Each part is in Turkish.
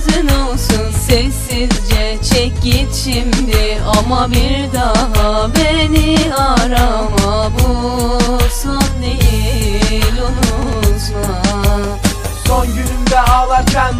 sözün olsun Sessizce çek git şimdi. Ama bir daha beni arama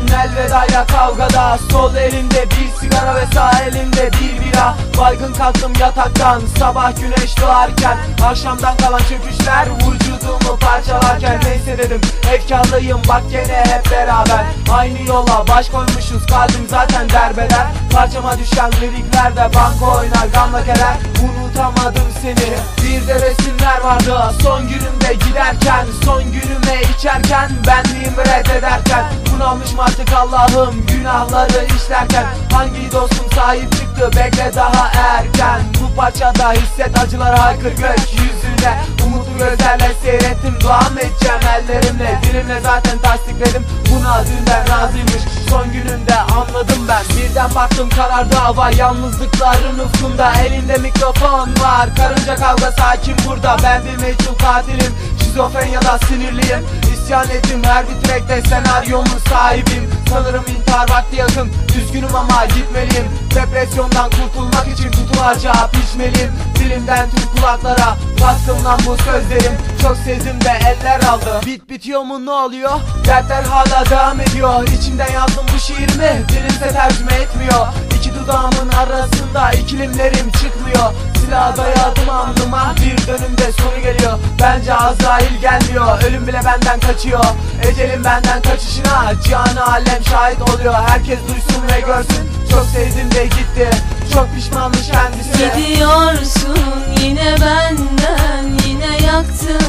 elvedayla kavgada Sol elinde bir sigara ve sağ elinde bir bira. Baygın kalktım yataktan sabah güneş doğarken. Akşamdan kalan çöküşler vücudumu parçalarken. Neyse dedim efkarlıyım bak gene hep beraber. Aynı yola baş koymuşuz kalbim zaten derbeder. Parçama düşen liriklerde banko oynar gamla keder Unutamadım seni bir de resimler vardı. Son günümde giderken son günüme içerken Benliğimi reddederken Bunalmışım artık Allah'ım günahları işlerken. Hangi dostum sahip çıktı bekle daha erken. Bu parçada hisset acılar haykır gökyüzüne Umutlu gözlerle seyrettim dua mı edeceğim ellerimle? Dilimle zaten tasdikledim buna dünden razıymış. Son gününde anladım ben. Birden baktım karardı hava Yalnızlıkların ufkunda Elinde mikrofon var. Karınca kavga sakin burada. Ben bir meçhul katilim Şizofren ya da sinirliyim. İsyan ettim her bir trackte senaryomun sahibim. Sanırım intihar vakti yakın Üzgünüm ama gitmeliyim. Depresyondan kurtulmak için kutularca pişmeliyim. Dilimden tüm kulaklara Bastım lan bu sözlerim. Çok sezdim de eller aldı. Bit bitiyor mu ne oluyor? Dertler hala devam ediyor. İçimden yazdım bu şiirimi Dilimse tercüme etmiyor. İki dudağımın arasında ikilimlerim çıkmıyor Silah dayadım alnıma. Bir dönümde sonu geliyor. Bence Azrail gelmiyor. Ölüm bile benden kaçıyor. Ecelim benden kaçışına Cihanı alem şahit oluyor. Herkes duysun ve görsün. Çok sevdim de gitti. Çok pişmanmış kendisi. Gidiyorsun yine benden Yine yaktın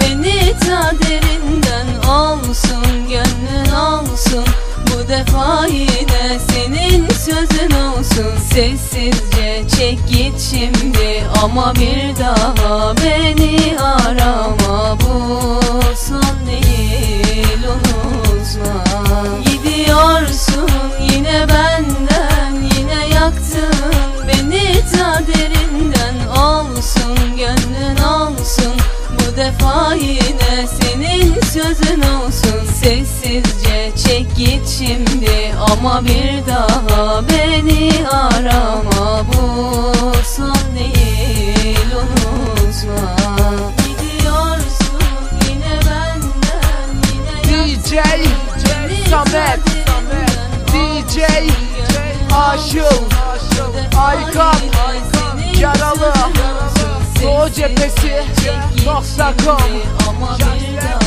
beni. Ta derinden Olsun gönlün olsun. Bu defa yine senin sözün olsun. Sessizce çek Ama bir daha beni arama Bu son değil unutma. Gidiyorsun yine benden Yine yaktın beni ta derinden Olsun gönlün olsun Bu defa yine senin sözün olsun. Sessizce çek git şimdi Ama bir daha beni arama Bu son değil unutma Gidiyorsun yine benden Yine DJ Samet DJ Aşıl Aykan Yaralı. Doğu cephesi Sessizce çek git nokta com. şimdi Ama bir daha